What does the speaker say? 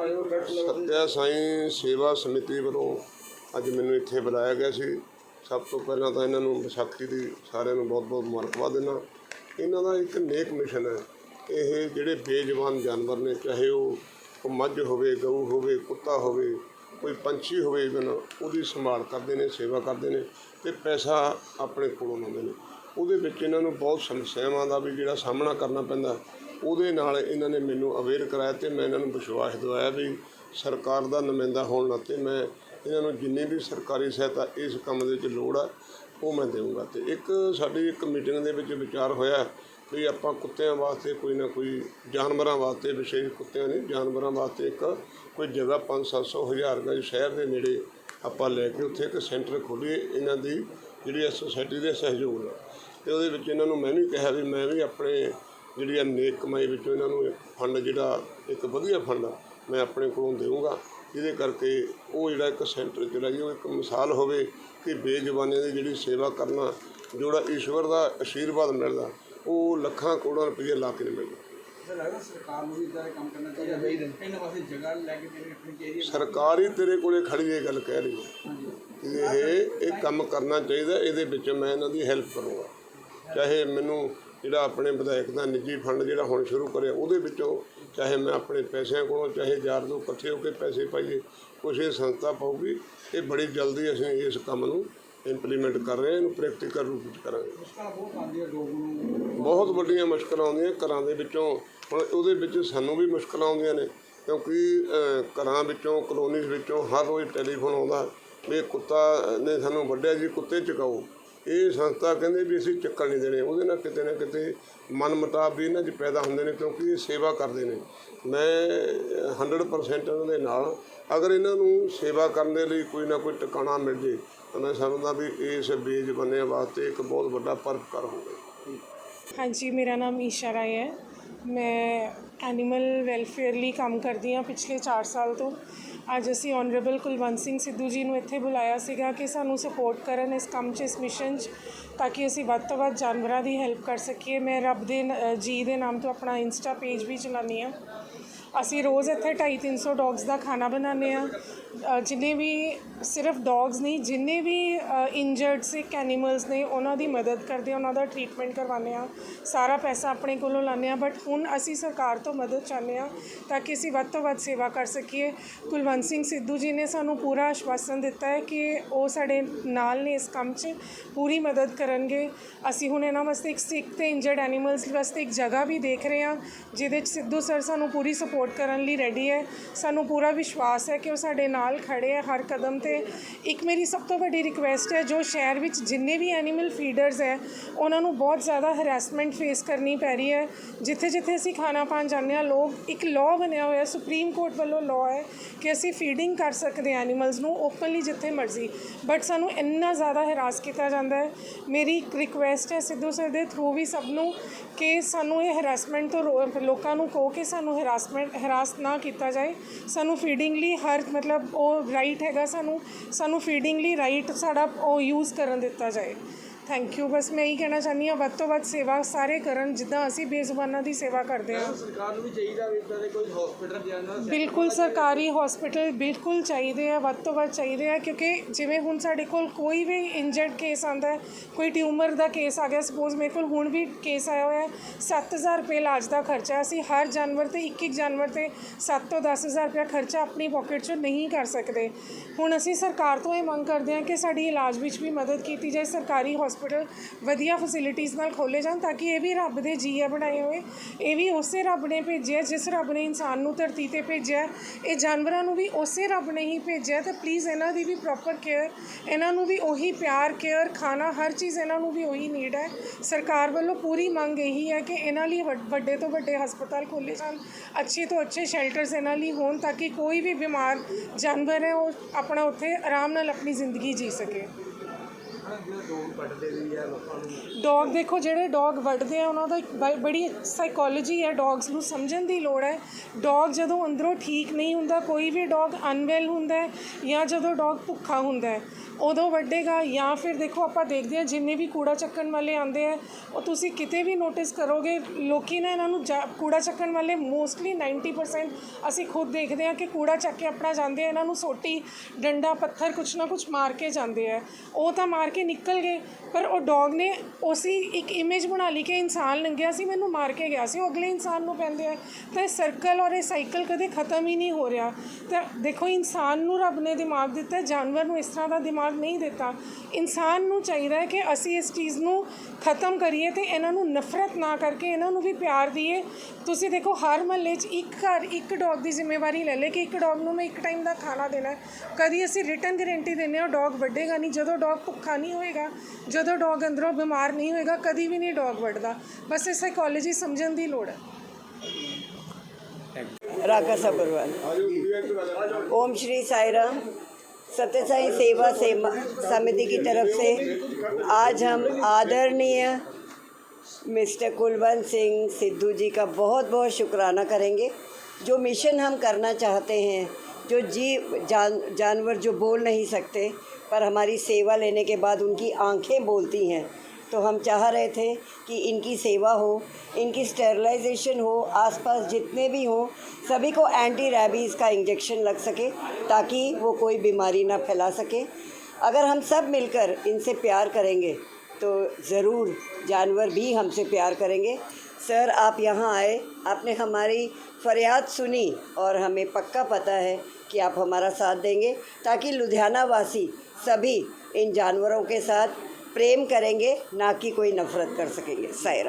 ਸਤਿਆ ਹੋ ਸਾਈਂ ਸੇਵਾ ਸਮਿਤੀ ਵੱਲੋਂ ਅੱਜ ਮੈਨੂੰ ਇੱਥੇ ਬੁਲਾਇਆ ਗਿਆ ਸੀ। ਸਭ ਤੋਂ ਪਹਿਲਾਂ ਤਾਂ ਇਹਨਾਂ ਨੂੰ ਵਿਸਾਖੀ ਦੀ ਸਾਰਿਆਂ ਨੂੰ ਬਹੁਤ-ਬਹੁਤ ਮੁਬਾਰਕਬਾਦ ਦਿੰਦਾ ਇਹਨਾਂ ਦਾ ਇੱਕ ਨੇਕ ਮਿਸ਼ਨ ਹੈ। ਇਹ ਜਿਹੜੇ ਬੇਜਵਾਨ ਜਾਨਵਰ ਨੇ, ਚਾਹੇ ਉਹ ਉਹ ਮੱਝ ਹੋਵੇ, ਗਊ ਹੋਵੇ, ਕੁੱਤਾ ਹੋਵੇ, ਕੋਈ ਪੰਛੀ ਹੋਵੇ ਇਵਨ ਉਹਦੀ ਸੰਭਾਲ ਕਰਦੇ ਨੇ, ਸੇਵਾ ਕਰਦੇ ਨੇ ਤੇ ਪੈਸਾ ਆਪਣੇ ਕੋਲੋਂ ਲਾਉਂਦੇ ਨੇ। ਉਹਦੇ ਵਿੱਚ ਇਹਨਾਂ ਨੂੰ ਬਹੁਤ ਸਮੱਸਿਆਵਾਂ ਦਾ ਵੀ ਜਿਹੜਾ ਸਾਹਮਣਾ ਕਰਨਾ ਪੈਂਦਾ। ਉਹਦੇ ਨਾਲ ਇਹਨਾਂ ਨੇ ਮੈਨੂੰ ਅਵੇਅਰ ਕਰਾਇਆ ਤੇ ਮੈਂ ਇਹਨਾਂ ਨੂੰ ਵਿਸ਼ਵਾਸ ਦਿਵਾਇਆ ਵੀ ਸਰਕਾਰ ਦਾ ਨੁਮਾਇੰਦਾ ਹੋਣ ਨਾਤੇ ਮੈਂ ਇਹਨਾਂ ਨੂੰ ਜਿੰਨੀ ਵੀ ਸਰਕਾਰੀ ਸਹਾਇਤਾ ਇਸ ਕੰਮ ਦੇ ਵਿੱਚ ਲੋੜ ਆ, ਉਹ ਮੈਂ ਦੇਵਾਂਗਾ ਤੇ ਇੱਕ ਸਾਡੀ ਇੱਕ ਮੀਟਿੰਗ ਦੇ ਵਿੱਚ ਵਿਚਾਰ ਹੋਇਆ ਵੀ ਆਪਾਂ ਕੁੱਤਿਆਂ ਵਾਸਤੇ ਕੋਈ ਨਾ ਕੋਈ ਜਾਨਵਰਾਂ ਵਾਸਤੇ ਵਿਸ਼ੇਸ਼ ਕੁੱਤਿਆਂ ਨਹੀਂ, ਜਾਨਵਰਾਂ ਵਾਸਤੇ ਇੱਕ ਕੋਈ ਜਗ੍ਹਾ 5-700 ਹਜ਼ਾਰ ਗਜ ਸ਼ਹਿਰ ਦੇ ਨੇੜੇ ਆਪਾਂ ਲੈ ਕੇ ਉੱਥੇ ਇੱਕ ਸੈਂਟਰ ਖੋਲ੍ਹੀਏ ਇਹਨਾਂ ਦੀ ਜਿਹੜੀ ਹੈ ਸੋਸਾਇਟੀ ਦੇ ਸਹਿਯੋਗ ਨਾਲ। ਤੇ ਉਹਦੇ ਵਿੱਚ ਇਹਨਾਂ ਨੂੰ ਮੈਂ ਵੀ ਕਿਹਾ ਵੀ ਮੈਂ ਵੀ ਆਪਣੇ ਜਿਹੜੀ ਆ ਨੇਕ ਕਮਾਈ ਵਿੱਚੋਂ ਇਹਨਾਂ ਨੂੰ ਫੰਡ ਜਿਹੜਾ ਇੱਕ ਵਧੀਆ ਫੰਡ ਆ ਮੈਂ ਆਪਣੇ ਕੋਲੋਂ ਦੇਵਾਂਗਾ ਜਿਹਦੇ ਕਰਕੇ ਉਹ ਜਿਹੜਾ ਇੱਕ ਸੈਂਟਰ ਚਲਾਈਏ ਉਹ ਇੱਕ ਮਿਸਾਲ ਹੋਵੇ ਕਿ ਬੇਜ਼ੁਬਾਨਾਂ ਦੀ ਜਿਹੜੀ ਸੇਵਾ ਕਰਨਾ ਜਿਹੜਾ ਈਸ਼ਵਰ ਦਾ ਆਸ਼ੀਰਵਾਦ ਮਿਲਦਾ ਉਹ ਲੱਖਾਂ ਕਰੋੜਾਂ ਰੁਪਏ ਲਾ ਕੇ ਨਹੀਂ ਮਿਲਦਾ। ਸਰਕਾਰ ਨੂੰ ਵੀ ਇਦਾਂ ਦੇ ਕੰਮ ਕਰਨਾ ਚਾਹੀਦਾ ਹੈ ਇਹਨਾਂ ਵਾਸਤੇ ਜਗ੍ਹਾ ਲੈ ਕੇ ਦੇਣੀ ਰੱਖਣੀ ਚਾਹੀਦੀ ਹੈ ਸਰਕਾਰ ਹੀ ਤੇਰੇ ਕੋਲੇ ਖੜੀ ਇਹ ਗੱਲ ਕਹਿ ਰਹੀ ਹੈ। ਇਹ ਇਹ ਕੰਮ ਕਰਨਾ ਚਾਹੀਦਾ ਇਹਦੇ ਵਿੱਚ ਮੈਂ ਇਹਨਾਂ ਦੀ ਹੈਲਪ ਕਰੂੰਗਾ। ਚਾਹੇ ਮੈਨੂੰ ਜਿਹੜਾ ਆਪਣੇ ਵਿਧਾਇਕ ਦਾ ਨਿੱਜੀ ਫੰਡ ਜਿਹੜਾ ਹੁਣ ਸ਼ੁਰੂ ਕਰਿਆ, ਉਹਦੇ ਵਿੱਚੋਂ ਚਾਹੇ ਮੈਂ ਆਪਣੇ ਪੈਸਿਆਂ ਕੋਲੋਂ, ਚਾਹੇ ਯਾਰ ਦੋ ਇਕੱਠੇ ਹੋ ਕੇ ਪੈਸੇ ਪਾਈਏ, ਕੁਛ ਇਹ ਸੰਸਥਾ ਪਾਊਗੀ, ਇਹ ਬੜੀ ਜਲਦੀ ਅਸੀਂ ਇਸ ਕੰਮ ਨੂੰ ਇੰਪਲੀਮੈਂਟ ਕਰ ਰਹੇ ਹਾਂ, ਇਹਨੂੰ ਪ੍ਰੈਕਟੀਕਲ ਰੂਪ ਵਿੱਚ ਕਰਾਂਗੇ। ਬਹੁਤ ਵੱਡੀਆਂ ਮੁਸ਼ਕਲਾਂ ਆਉਂਦੀਆਂ ਘਰਾਂ ਦੇ ਵਿੱਚੋਂ, ਹੁਣ ਉਹਦੇ ਵਿੱਚ ਸਾਨੂੰ ਵੀ ਮੁਸ਼ਕਲਾਂ ਆਉਂਦੀਆਂ ਨੇ, ਕਿਉਂਕਿ ਘਰਾਂ ਵਿੱਚੋਂ ਕਲੋਨੀਜ਼ ਵਿੱਚੋਂ ਹਰ ਰੋਜ਼ ਟੈਲੀਫੋਨ ਆਉਂਦਾ, ਵੀ ਕੁੱਤਾ ਨੇ ਸਾਨੂੰ ਵੱਢਿਆ ਜੀ, ਕੁੱਤੇ ਚਕਾਓ। ਇਹ ਸੰਸਥਾ ਕਹਿੰਦੇ ਵੀ ਅਸੀਂ ਚੱਕਰ ਨਹੀਂ ਦੇਣੇ, ਉਹਦੇ ਨਾਲ ਕਿਤੇ ਨਾ ਕਿਤੇ ਮਨ ਮੁਤਾਬ ਵੀ ਇਹਨਾਂ 'ਚ ਪੈਦਾ ਹੁੰਦੇ ਨੇ ਕਿਉਂਕਿ ਇਹ ਸੇਵਾ ਕਰਦੇ ਨੇ। ਮੈਂ 100% ਇਹਨਾਂ ਦੇ ਨਾਲ ਅਗਰ ਇਹਨਾਂ ਨੂੰ ਸੇਵਾ ਕਰਨ ਦੇ ਲਈ ਕੋਈ ਨਾ ਕੋਈ ਟਿਕਾਣਾ ਮਿਲ ਜੇ, ਤਾਂ ਮੈਂ ਸਮਝਦਾ ਵੀ ਇਸ ਬੇਜ਼ਬਾਨਿਆਂ ਵਾਸਤੇ ਇੱਕ ਬਹੁਤ ਵੱਡਾ ਪਰਪਕਾਰ ਹੋਵੇ। ਹਾਂਜੀ, ਮੇਰਾ ਨਾਮ ਈਸ਼ਾ ਰਾਏ ਹੈ। ਮੈਂ ਐਨੀਮਲ ਵੈਲਫੇਅਰ ਲਈ ਕੰਮ ਕਰਦੀ ਹਾਂ ਪਿਛਲੇ 4 ਸਾਲ ਤੋਂ। ਅੱਜ ਅਸੀਂ ਆਨਰੇਬਲ ਕੁਲਵੰਤ ਸਿੰਘ ਸਿੱਧੂ ਜੀ ਨੂੰ ਇੱਥੇ ਬੁਲਾਇਆ ਸੀਗਾ ਕਿ ਸਾਨੂੰ ਸਪੋਰਟ ਕਰਨ ਇਸ ਕੰਮ 'ਚ, ਇਸ ਮਿਸ਼ਨ 'ਚ, ਤਾਂ ਕਿ ਅਸੀਂ ਵੱਧ ਤੋਂ ਵੱਧ ਜਾਨਵਰਾਂ ਦੀ ਹੈਲਪ ਕਰ ਸਕੀਏ। ਮੈਂ ਰੱਬ ਦੇ ਨ- ਜੀ ਦੇ ਨਾਮ ਤੋਂ ਆਪਣਾ ਇੰਸਟਾ ਪੇਜ ਵੀ ਚਲਾਉਂਦੀ ਹਾਂ। ਅਸੀਂ ਰੋਜ਼ ਇੱਥੇ 250 ਡੌਗਸ ਦਾ ਖਾਣਾ ਬਣਾਉਂਦੇ ਆ ਜਿੰਨੇ ਵੀ ਸਿਰਫ ਡੌਗਸ ਨਹੀਂ, ਜਿੰਨੇ ਵੀ ਇੰਜਰਡ ਸਿਕ ਐਨੀਮਲਸ ਨੇ, ਉਹਨਾਂ ਦੀ ਮਦਦ ਕਰਦੇ ਆ ਉਹਨਾਂ ਦਾ ਟ੍ਰੀਟਮੈਂਟ ਕਰਵਾਉਂਦੇ ਆ ਸਾਰਾ ਪੈਸਾ ਆਪਣੇ ਕੋਲੋਂ ਲਾਉਂਦੇ ਆ ਬਟ ਹੁਣ ਅਸੀਂ ਸਰਕਾਰ ਤੋਂ ਮਦਦ ਚਾਹੁੰਦੇ ਆ ਤਾਂ ਕਿ ਅਸੀਂ ਵੱਧ ਤੋਂ ਵੱਧ ਸੇਵਾ ਕਰ ਸਕੀਏ। ਕੁਲਵੰਤ ਸਿੰਘ ਸਿੱਧੂ ਜੀ ਨੇ ਸਾਨੂੰ ਪੂਰਾ ਆਸ਼ਵਾਸਨ ਦਿੱਤਾ ਹੈ ਕਿ ਉਹ ਸਾਡੇ ਨਾਲ ਨੇ ਇਸ ਕੰਮ 'ਚ, ਪੂਰੀ ਮਦਦ ਕਰਨਗੇ। ਅਸੀਂ ਹੁਣ ਇਹਨਾਂ ਵਾਸਤੇ ਇੱਕ ਸਿਕ ਤੇ ਇੰਜਰਡ ਐਨੀਮਲਸ ਵਾਸਤੇ ਇੱਕ ਜਗ੍ਹਾ ਵੀ ਦੇਖ ਰਹੇ ਹਾਂ, ਜਿਹਦੇ 'ਚ ਸਿੱਧੂ ਸਰ ਸਾਨੂੰ ਪੂਰੀ ਸਪੋਰਟ ਕਰਨ ਲਈ ਰੈਡੀ ਹੈ। ਸਾਨੂੰ ਪੂਰਾ ਵਿਸ਼ਵਾਸ ਹੈ ਕਿ ਉਹ ਸਾਡੇ ਨਾਲ ਖੜੇ ਹੈ ਹਰ ਕਦਮ ਤੇ। ਇੱਕ ਮੇਰੀ ਸਭ ਤੋਂ ਵੱਡੀ ਰਿਕੁਐਸਟ ਹੈ, ਜੋ ਸ਼ਹਿਰ ਵਿੱਚ ਜਿੰਨੇ ਵੀ ਐਨੀਮਲ ਫੀਡਰਸ ਹੈ, ਉਹਨਾਂ ਨੂੰ ਬਹੁਤ ਜ਼ਿਆਦਾ ਹਰਾਸਮੈਂਟ ਫੇਸ ਕਰਨੀ ਪੈ ਰਹੀ ਹੈ। ਜਿੱਥੇ ਜਿੱਥੇ ਅਸੀਂ ਖਾਣਾ ਪਾਣ ਜਾਂਦੇ ਹਾਂ, ਲੋਕ, ਇੱਕ ਲਾਅ ਬਣਿਆ ਹੋਇਆ, ਸੁਪਰੀਮ ਕੋਰਟ ਵੱਲੋਂ ਲਾਅ ਹੈ ਕਿ ਅਸੀਂ ਫੀਡਿੰਗ ਕਰ ਸਕਦੇ ਹਾਂ ਐਨੀਮਲਸ ਨੂੰ ਓਪਨਲੀ ਜਿੱਥੇ ਮਰਜ਼ੀ। ਬਟ ਸਾਨੂੰ ਇੰਨਾ ਜ਼ਿਆਦਾ ਹਰਾਸ ਕੀਤਾ ਜਾਂਦਾ ਹੈ। ਮੇਰੀ ਇੱਕ ਰਿਕੁਐਸਟ ਹੈ ਸਿੱਧੂ ਸਰ ਦੇ ਥਰੂ ਵੀ ਸਭ ਨੂੰ ਕਿ ਸਾਨੂੰ ਇਹ ਹਰਾਸਮੈਂਟ ਤੋਂ ਰੋ- ਲੋਕਾਂ ਨੂੰ ਕਹੋ ਕਿ ਸਾਨੂੰ ਹਰਾਸਮੈਂਟ ਹਰਾਸ ਨਾ ਕੀਤਾ ਜਾਏ। ਸਾਨੂੰ ਫੀਡਿੰਗ ਲਈ ਹਰ ਮਤਲਬ ਉਹ ਰਾਈਟ ਹੈਗਾ ਸਾਨੂੰ। ਸਾਨੂੰ ਫੀਡਿੰਗ ਲਈ ਰਾਈਟ ਸਾਡਾ ਉਹ ਯੂਜ਼ ਕਰਨ ਦਿੱਤਾ ਜਾਏ। ਥੈਂਕ ਯੂ ਬਸ ਮੈਂ ਇਹੀ ਕਹਿਣਾ ਚਾਹੁੰਦੀ ਹਾਂ ਵੱਧ ਤੋਂ ਵੱਧ ਸੇਵਾ ਸਾਰੇ ਕਰਨ ਜਿੱਦਾਂ ਅਸੀਂ ਬੇਜ਼ੁਬਾਨਾਂ ਦੀ ਸੇਵਾ ਕਰਦੇ ਹਾਂ। ਸਰਕਾਰ ਨੂੰ ਵੀ ਚਾਹੀਦਾ ਵੀ ਇਦਾਂ ਦੇ ਕੋਈ ਹਸਪੀਟਲ ਜਾਣਾ ਬਿਲਕੁਲ ਸਰਕਾਰੀ ਹਸਪੀਟਲ ਬਿਲਕੁਲ ਚਾਹੀਦੇ ਆ ਵੱਧ ਤੋਂ ਵੱਧ ਚਾਹੀਦੇ ਆ ਕਿਉਂਕਿ ਜਿਵੇਂ ਹੁਣ ਸਾਡੇ ਕੋਲ ਕੋਈ ਵੀ ਇੰਜਰਡ ਕੇਸ ਆਂਦਾ ਕੋਈ ਟਿਊਮਰ ਦਾ ਕੇਸ ਆ ਗਿਆ ਸਪੋਜ਼ ਮੇਰੇ ਕੋਲ ਹੁਣ ਵੀ ਕੇਸ ਆਇਆ ਹੋਇਆ ਹੈ 7000 ਰੁਪਏ ਇਲਾਜ ਦਾ ਖਰਚਾ। ਅਸੀਂ ਹਰ ਜਾਨਵਰ ਤੇ ਇੱਕ ਇੱਕ ਜਾਨਵਰ ਤੇ 7 ਤੋਂ 10000 ਰੁਪਏ ਖਰਚਾ ਆਪਣੀ ਪਾਕਟ 'ਚੋਂ ਨਹੀਂ ਕਰ ਸਕਦੇ। ਹੁਣ ਅਸੀਂ ਸਰਕਾਰ ਤੋਂ ਇਹ ਮੰਗ ਕਰਦੇ ਹਾਂ ਕਿ ਸਾਡੀ ਇਲਾਜ ਵਿੱਚ ਵੀ ਮਦਦ ਕੀਤੀ ਜਾਏ ਸਰਕਾਰੀ ਹਸਪੀਟਲ ਵਧੀਆ ਫੈਸਿਲਿਟੀਆਂ ਨਾਲ ਖੋਲੇ ਜਾਣ ਤਾਂ ਕਿ ਇਹ ਵੀ ਰੱਬ ਦੇ ਜੀਆ ਬਣਾਏ ਹੋਏ। ਇਹ ਵੀ ਉਸੇ ਰੱਬ ਨੇ ਭੇਜਿਆ, ਜਿਸ ਰੱਬ ਨੇ ਇਨਸਾਨ ਨੂੰ ਧਰਤੀ ਤੇ ਭੇਜਿਆ। ਇਹ ਜਾਨਵਰਾਂ ਨੂੰ ਵੀ ਉਸੇ ਰੱਬ ਨੇ ਹੀ ਭੇਜਿਆ ਤੇ ਪਲੀਜ਼ ਇਹਨਾਂ ਦੀ ਵੀ ਪ੍ਰੋਪਰ ਕੇਅਰ ਇਹਨਾਂ ਨੂੰ ਵੀ ਉਹੀ ਪਿਆਰ ਕੇਅਰ ਖਾਣਾ, ਹਰ ਚੀਜ਼ ਇਹਨਾਂ ਨੂੰ ਵੀ ਉਹੀ ਨੀਡ ਹੈ। ਸਰਕਾਰ ਵੱਲੋਂ ਪੂਰੀ ਮੰਗ ਇਹੀ ਹੈ ਕਿ ਇਹਨਾਂ ਲਈ ਵੱਡ- ਵੱਡੇ ਤੋਂ ਵੱਡੇ ਹਸਪਤਾਲ ਖੋਲ੍ਹੇ ਜਾਣ, ਅੱਛੇ ਤੋਂ ਅੱਛੇ ਸ਼ੈਲਟਰਸ ਇਹਨਾਂ ਲਈ ਹੋਣ ਤਾਂ ਕਿ ਕੋਈ ਵੀ ਬਿਮਾਰ ਜਾਨਵਰ ਹੈ, ਉਹ ਆਪਣਾ ਉੱਥੇ ਆਰਾਮ ਨਾਲ ਆਪਣੀ ਜ਼ਿੰਦਗੀ ਜੀ ਸਕੇ। ਡੋਗ ਡੌਗ ਦੇਖੋ, ਜਿਹੜੇ ਡੌਗ ਵੱਢਦੇ ਆ, ਉਹਨਾਂ ਦਾ ਇੱਕ ਬ- ਬੜੀ ਸਾਈਕੋਲੋਜੀ ਹੈ, ਡੌਗਸ ਨੂੰ ਸਮਝਣ ਦੀ ਲੋੜ ਹੈ। ਡੌਗ ਜਦੋਂ ਅੰਦਰੋਂ ਠੀਕ ਨਹੀਂ ਹੁੰਦਾ, ਕੋਈ ਵੀ ਡੌਗ ਅਨਵੈਲ ਹੁੰਦਾ ਹੈ ਜਾਂ ਜਦੋਂ ਡੌਗ ਭੁੱਖਾ ਹੁੰਦਾ ਹੈ, ਉਦੋਂ ਵੱਢੇਗਾ ਜਾਂ ਫਿਰ ਦੇਖੋ, ਆਪਾਂ ਦੇਖਦੇ ਹਾਂ, ਜਿੰਨੇ ਵੀ ਕੂੜਾ ਚੱਕਣ ਵਾਲੇ ਆਉਂਦੇ ਆ, ਉਹ ਤੁਸੀਂ ਕਿਤੇ ਵੀ ਨੋਟਿਸ ਕਰੋਗੇ, ਲੋਕੀ ਨਾ ਇਹਨਾਂ ਨੂੰ ਜਾ- ਕੂੜਾ ਚੱਕਣ ਵਾਲੇ ਮੋਸਟਲੀ 90% ਅਸੀਂ ਖੁਦ ਦੇਖਦੇ ਹਾਂ ਕਿ ਕੂੜਾ ਚੱਕ ਕੇ ਆਪਣਾ ਜਾਂਦੇ ਆ, ਇਹਨਾਂ ਨੂੰ ਸੋਟੀ, ਡੰਡਾ, ਪੱਥਰ ਕੁਛ ਨਾ ਕੁਛ ਮਾਰ ਕੇ ਜਾਂਦੇ ਆ। ਉਹ ਤਾਂ ਮਾਰ ਕੇ ਨਿਕਲ ਗਏ, ਪਰ ਉਹ ਡੌਗ ਨੇ ਉਸੇ ਇੱਕ ਇਮੇਜ ਬਣਾ ਲਈ ਕਿ ਇਨਸਾਨ ਲੰਘਿਆ ਸੀ, ਮੈਨੂੰ ਮਾਰ ਕੇ ਗਿਆ ਸੀ। ਉਹ ਅਗਲੇ ਇਨਸਾਨ ਨੂੰ ਪੈਂਦੇ ਆ। ਤਾਂ ਇਹ ਸਰਕਲ ਔਰ ਇਹ ਸਾਈਕਲ ਕਦੇ ਖਤਮ ਹੀ ਨਹੀਂ ਹੋ ਰਿਹਾ। ਤਾਂ ਦੇਖੋ, ਇਨਸਾਨ ਨੂੰ ਰੱਬ ਨੇ ਦਿਮਾਗ ਦਿੱਤਾ, ਜਾਨਵਰ ਨੂੰ ਇਸ ਤਰ੍ਹਾਂ ਦਾ ਦਿਮਾਗ ਨਹੀਂ ਦਿੱਤਾ। ਇਨਸਾਨ ਨੂੰ ਚਾਹੀਦਾ ਹੈ ਕਿ ਅਸੀਂ ਇਸ ਚੀਜ਼ ਨੂੰ ਖਤਮ ਕਰੀਏ ਤੇ ਇਹਨਾਂ ਨੂੰ ਨਫ਼ਰਤ ਨਾ ਕਰਕੇ ਇਹਨਾਂ ਨੂੰ ਵੀ ਪਿਆਰ ਦਈਏ। ਤੁਸੀਂ ਦੇਖੋ, ਹਰ ਮਹੱਲੇ 'ਚ ਇੱਕ ਘਰ, ਇੱਕ ਡੌਗ ਦੀ ਜ਼ਿੰਮੇਵਾਰੀ ਲੈ ਲੇ ਕਿ ਇੱਕ ਡੌਗ ਨੂੰ ਮੈਂ ਇੱਕ ਟਾਈਮ ਦਾ ਖਾਣਾ ਦੇਣਾ ਕਦੀ ਅਸੀਂ ਰਿਟਰਨ ਗਾਰੰਟੀ ਦਿੰਦੇ ਹਾਂ ਡੌਗ ਵੱਢੇਗਾ ਨਹੀਂ। ਜਦੋਂ ਡੌਗ ਭੁੱਖਾ ਨਹੀਂ ਹੋਏਗਾ ਜਦੋਂ ਡੌਗ ਅੰਦਰੋਂ ਬਿਮਾਰ ਨਹੀਂ ਹੋਏਗਾ ਕਦੀ ਵੀ ਨਹੀਂ ਡੌਗ ਵੱਢਦਾ ਬਸ ਇਹ ਸਾਈਕੋਲੋਜੀ ਸਮਝਣ ਦੀ ਲੋੜ ਹੈ राका सबरवाल ओम श्री साई राम सत्य साई सेवा सेवा समिति की तरफ से आज हम आदरणीय मिस्टर कुलवंत सिंह सिद्धू जी का बहुत बहुत शुक्राना करेंगे जो मिशन हम करना चाहते हैं जो जीव, जान, जानवर जो बोल नहीं सकते, पर हमारी सेवा लेने के बाद उनकी आँखें बोलती हैं। तो हम चाह रहे थे कि इनकी सेवा हो, इनकी स्टेरलाइजेशन हो, आसपास जितने भी हों, सभी को एंटी रैबीज़ का इंजेक्शन लग सके, ताकि वो कोई बीमारी ना फैला सके। अगर हम सब मिलकर इनसे प्यार करेंगे तो ज़रूर जानवर भी हमसे प्यार करेंगे। सर, आप यहाँ आए, आपने हमारी फरियाद सुनी और हमें पक्का पता है कि आप हमारा साथ देंगे ताकि लुधियाना वासी सभी इन जानवरों के साथ प्रेम करेंगे, ना कि कोई नफ़रत कर सकेंगे। सायरा।